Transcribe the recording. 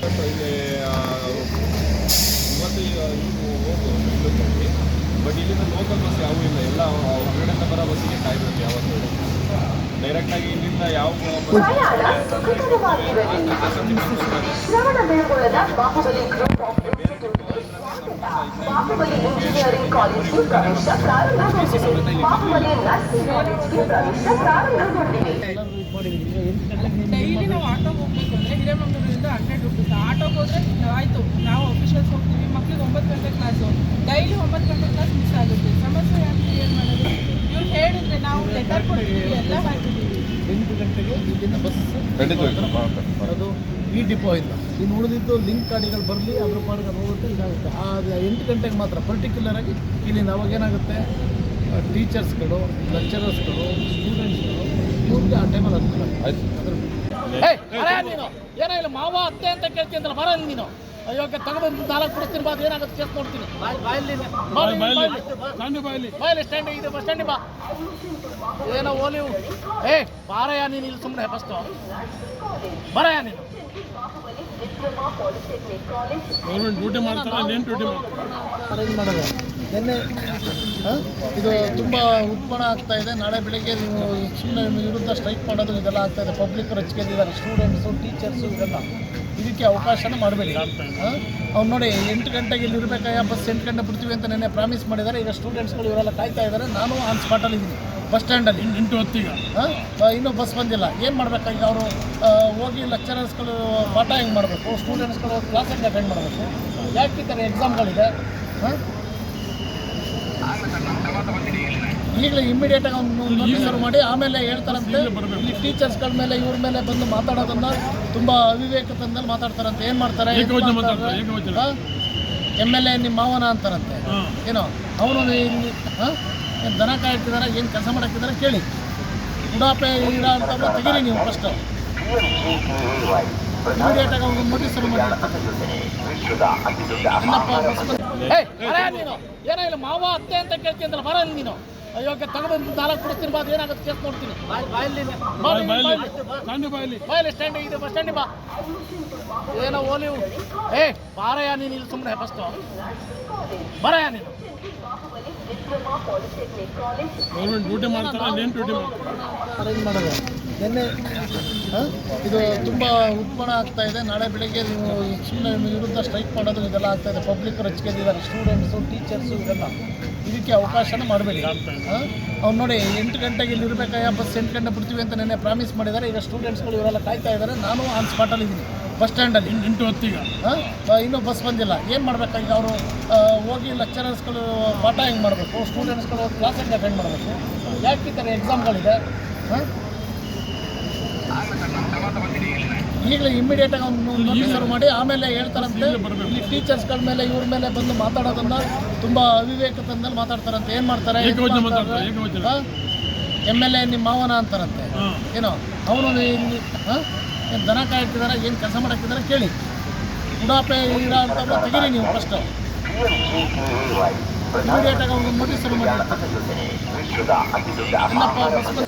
ಇಲ್ಲಿ ಬಟ್ ಇಲ್ಲಿಂದ local bus ಯಾವುದೂ ಇಲ್ಲ ಎಲ್ಲ ಹೊರಗಡೆಯಿಂದ ಬರೋ ಬಸ್ಸಿಗೆ ಕಾಯಬೇಕು ಡೈರೆಕ್ಟ್ ಆಗಿ ಇಲ್ಲಿಂದ ಯಾವ ಡೈಲಿ ನಾವು ಆಟೋ ಹೋಗ್ಬೇಕು. ರೂಪಾಯಿ ಹಂಡ್ರೆಡ್ ರುಪೀಸ್ ಆಟೋಗೆ ಹೋದ್ರೆ ಆಯಿತು. ನಾವು ಅಫಿಷಿಯಲ್ಸ್ ಹೋಗ್ತೀವಿ. ಮಕ್ಳಿಗೆ ಒಂಬತ್ತು ಗಂಟೆ ಕ್ಲಾಸು ಡೈಲಿ ಒಂಬತ್ತು ಗಂಟೆ ಕ್ಲಾಸ್ ಮಿಸ್ ಆಗುತ್ತೆ. ಸಮಸ್ಯೆ ಯಾಕೆ ಏನು ಮಾಡೋದು? ಇವ್ರು ಹೇಳಿದ್ರೆ ನಾವು ಲೆಟರ್ ಕೊಡ್ತೀವಿ ಎಲ್ಲ ಮಾಡ್ತಿದ್ದೀವಿ ಎಂಟು ಗಂಟೆಗೆ ಇಲ್ಲಿಂದ ಬಸ್ ಅದು ಈ ಡಿಪೋ ಇಲ್ಲ ಇನ್ನು ಉಳಿದಿದ್ದು ಲಿಂಕ್ ಗಾಡಿಗಳು ಬರಲಿ ಅದ್ರ ಪಾಡಿಗೆ ಅದು ಹೋಗುತ್ತೆ ಇದಾಗುತ್ತೆ. ಆ ಎಂಟು ಗಂಟೆಗೆ ಮಾತ್ರ. ಪರ್ಟಿಕ್ಯುಲರ್ ಆಗಿ ಇಲ್ಲಿಂದ ಅವಾಗ ಏನಾಗುತ್ತೆ? ಟೀಚರ್ಸ್ಗಳು ಲೆಕ್ಚರರ್ಸ್ಗಳು ಸ್ಟೂಡೆಂಟ್ಸ್ಗಳು ಇವ್ರಿಗೆ ಆ ಟೈಮಲ್ಲಿ ಅನುಕೂಲ ಅದ್ರ ನೀನು. ಏನೋ ಇಲ್ಲ ಮಾವ ಅತ್ತೆ ಅಂತ ಕೇಳ್ತೀಯಂತಲ್ಲ ಬರ ನೀನು. ಅಯ್ಯೋ ತಗೊಂಡು ನಾಲ್ಕು ಕೊಡ್ತೀನಿ ಬಾ ಏನಾಗುತ್ತೆ ಕೇಸ್ ನೋಡ್ತೀನಿ. ಬಾಯಲ್ಲಿ ಸ್ಟ್ಯಾಂಡ್ ಇದೆ ಬಸ್ ಸ್ಟ್ಯಾಂಡ್ ಬಾ. ಏನೋ ಓಲಿ ಏ ಬಾರಯ್ಯ ನೀನು ಇಲ್ಲಿ ಸುಮ್ಮನೆ ಫಸ್ಟು ಬರಯ್ಯ ನೀನು. ಡ್ಯೂಟಿ ಮಾಡ್ತಾರೆ ಏನು ಡ್ಯೂಟಿ ಅರೇಂಜ್ ಮಾಡೋದು. ನಿನ್ನೆ ಇದು ತುಂಬ ಉತ್ಪನ್ನ ಆಗ್ತಾ ಇದೆ. ನಾಳೆ ಬೆಳಿಗ್ಗೆ ನೀವು ಸುಮ್ಮನೆ ವಿರುದ್ಧ ಸ್ಟ್ರೈಕ್ ಮಾಡೋದು ಇದೆಲ್ಲ ಆಗ್ತಾ ಇದೆ. ಪಬ್ಲಿಕ್ ರಚಿಕೆದಿದ್ದಾರೆ ಸ್ಟೂಡೆಂಟ್ಸು ಟೀಚರ್ಸು ಇದೆಲ್ಲ ಇದಕ್ಕೆ ಅವಕಾಶನ ಮಾಡಬೇಡಿ. ಅವ್ನು ನೋಡಿ, ಎಂಟು ಗಂಟೆಗೆ ಇಲ್ಲಿ ಇರಬೇಕಾಗ ಬಸ್ ಎಂಟು ಗಂಟೆ ಬಿಡ್ತೀವಿ ಅಂತ ನೆನ್ನೆ ಪ್ರಾಮಿಸ್ ಮಾಡಿದ್ದಾರೆ. ಈಗ ಸ್ಟೂಡೆಂಟ್ಸ್ಗಳು ಇವರೆಲ್ಲ ಕಾಯ್ತಾ ಇದ್ದಾರೆ. ನಾನು ಆನ್ ಸ್ಪಾಟಲ್ಲಿ ಇದ್ದೀನಿ. ಬಸ್ ಸ್ಟ್ಯಾಂಡಲ್ಲಿ ಎಂಟು ಹೊತ್ತಿಗೆ. ಇನ್ನೂ ಬಸ್ ಬಂದಿಲ್ಲ. ಏನು ಮಾಡಬೇಕಾಗಿ ಅವರು ಹೋಗಿ ಲೆಕ್ಚರರ್ಸ್ಗಳು ಪಾಠ ಹೆಂಗೆ ಮಾಡಬೇಕು? ಸ್ಟೂಡೆಂಟ್ಸ್ಗಳು ಕ್ಲಾಸ್ ಹೆಂಗೆ ಅಟೆಂಡ್ ಮಾಡಬೇಕು? ಯಾಕೆ ಈ ಥರ ಎಕ್ಸಾಮ್ಗಳಿದೆ ಹಾಂ? ಈಗಲೇ ಇಮ್ಮಿಡಿಯೇಟಾಗಿ ಅವ್ನು ಶುರು ಮಾಡಿ ಆಮೇಲೆ ಹೇಳ್ತಾರಂತೆ ಈ ಟೀಚರ್ಸ್ಗಳ ಮೇಲೆ ಇವ್ರ ಮೇಲೆ ಬಂದು ಮಾತಾಡೋದನ್ನ ತುಂಬ ಅವಿವೇಕತನದಲ್ಲಿ ಮಾತಾಡ್ತಾರಂತೆ. ಏನು ಮಾಡ್ತಾರೆ. ಎಂ ಎಲ್ ಎ ನಿಮ್ಮ ಮಾವನ ಅಂತಾರಂತೆ. ಏನೋ ಅವನು ಏನು ದನ ಕಾಯ್ತಿದ್ದಾರೆ ಏನು ಕೆಲಸ ಮಾಡಕ್ತಿದ್ದಾರೆ ಕೇಳಿ. ಉಡಾಪೆ ಇಡ ಅಂತ ತೆಗೀರಿ ನೀವು ಫಸ್ಟು ಇಮಿಡಿಯೇಟಾಗಿ ಅವ್ನು ನೋಟಿಸ್ ಮಾಡಿ ಏನಪ್ಪ ಬಸ್ ಬಂದ್- ಏಯ್, ಬರಯ್ಯ ನೀನು. ಏನೋ ಇಲ್ಲ ಮಾವ ಅತ್ತೆ ಅಂತ ಕೇಳ್ತೀನಿ ಬರ ನೀನು. ಅಯ್ಯೋಕೆ ತಗೊಂಡು ನಾಲ್ಕು ಕೊಡ್ತೀನಿ ಬಾ ಏನಾಗುತ್ತೆ ಕೇಸ್ ನೋಡ್ತೀನಿ. ಬಾಯಲ್ಲಿ ಸ್ಟ್ಯಾಂಡ್ ಇದೆ ಬಸ್ ಸ್ಟ್ಯಾಂಡ್ ಬಾ. ಏನೋ ಓಲಿ ಏ ಬಾರಯ್ಯ ನೀನು ಇಲ್ಲಿ ಸುಮ್ಮನೆ ಫಸ್ಟು ಬರಯ್ಯ ನೀನು. ಗೌರ್ಮೆಂಟ್ ಡ್ಯೂಟಿ ಮಾಡ್ತಾರೆ ಏನು ಡ್ಯೂಟಿ ಮಾಡ್ತಾರೆ ಅರೇಂಜ್ ಮಾಡೋದು. ನಿನ್ನೆ ಆ, ಇದು ತುಂಬ ಉತ್ಪನ್ನ ಆಗ್ತಾ ಇದೆ. ನಾಳೆ ಬೆಳಗ್ಗೆ ನೀವು ಸುಮ್ಮನೆ ವಿರುದ್ಧ ಸ್ಟ್ರೈಕ್ ಮಾಡೋದು ಇದೆಲ್ಲ ಆಗ್ತಾ ಇದೆ. ಪಬ್ಲಿಕ್ ರಚಿಕೆದಿದ್ದಾರೆ ಸ್ಟೂಡೆಂಟ್ಸು ಟೀಚರ್ಸು ಇದೆಲ್ಲ ಇದಕ್ಕೆ ಅವಕಾಶನ ಮಾಡಬೇಡಿ. ಅವ್ನು ನೋಡಿ ಎಂಟು ಗಂಟೆಗೆ ಇಲ್ಲಿ ಇರಬೇಕಾಯ ಬಸ್ ಎಂಟು ಗಂಟೆ ಬಿಡ್ತೀವಿ ಅಂತ ನೆನ್ನೆ ಪ್ರಾಮಿಸ್ ಮಾಡಿದ್ದಾರೆ. ಈಗ ಸ್ಟೂಡೆಂಟ್ಸ್ಗಳು ಇವರೆಲ್ಲ ಕಾಯ್ತಾ ಇದ್ದಾರೆ. ನಾನು ಆನ್ ಸ್ಪಾಟಲ್ಲಿ ಇದ್ದೀನಿ. ಬಸ್ ಸ್ಟ್ಯಾಂಡಲ್ಲಿ ಎಂಟು ಹೊತ್ತಿಗೆ. ಇನ್ನೂ ಬಸ್ ಬಂದಿಲ್ಲ. ಏನು ಮಾಡಬೇಕಾಗಿ ಅವರು ಹೋಗಿ ಲೆಕ್ಚರರ್ಸ್ಗಳು ಪಾಠ ಹೆಂಗೆ ಮಾಡಬೇಕು? ಸ್ಟೂಡೆಂಟ್ಸ್ಗಳು ಕ್ಲಾಸ್ ಹೆಂಗೆ ಅಟೆಂಡ್ ಮಾಡಬೇಕು? ಯಾಕೆ ಈ ಥರ ಎಕ್ಸಾಮ್ಗಳಿದೆ ಹಾಂ? ಈಗಲೇ ಇಮಿಡಿಯೇಟಾಗಿ ಅವ್ನು ನೋಟಿಸ್ ಮಾಡಿ ಆಮೇಲೆ ಹೇಳ್ತಾರಂತೆ ಈ ಟೀಚರ್ಸ್ಗಳ ಮೇಲೆ ಇವ್ರ ಮೇಲೆ ಬಂದು ಮಾತಾಡೋದನ್ನ ತುಂಬ ಅವಿವೇಕತನದಲ್ಲಿ ಮಾತಾಡ್ತಾರಂತೆ. ಏನು ಮಾಡ್ತಾರೆ. ಎಂ ಎಲ್ ಎ ನಿಮ್ಮ ಮಾವನ ಅಂತಾರಂತೆ. ಏನೋ ಅವನು ಏನು ದನ ಕಾಯ್ತಿದ್ದಾರೆ ಏನು ಕೆಲಸ ಮಾಡಕ್ತಿದ್ದಾರೆ ಕೇಳಿ. ಉಡಾಪೆ ಇಡ ಅಂತ ತೆಗೀರಿ ನೀವು ಫಸ್ಟು ಇಮಿಡಿಯೇಟಾಗಿ ಅವ್ನು ನೋಟಿಸ್ ಮಾಡಿ. ಅಣ್ಣಪ್ಪ ಬಸ್ ಬಂದ್-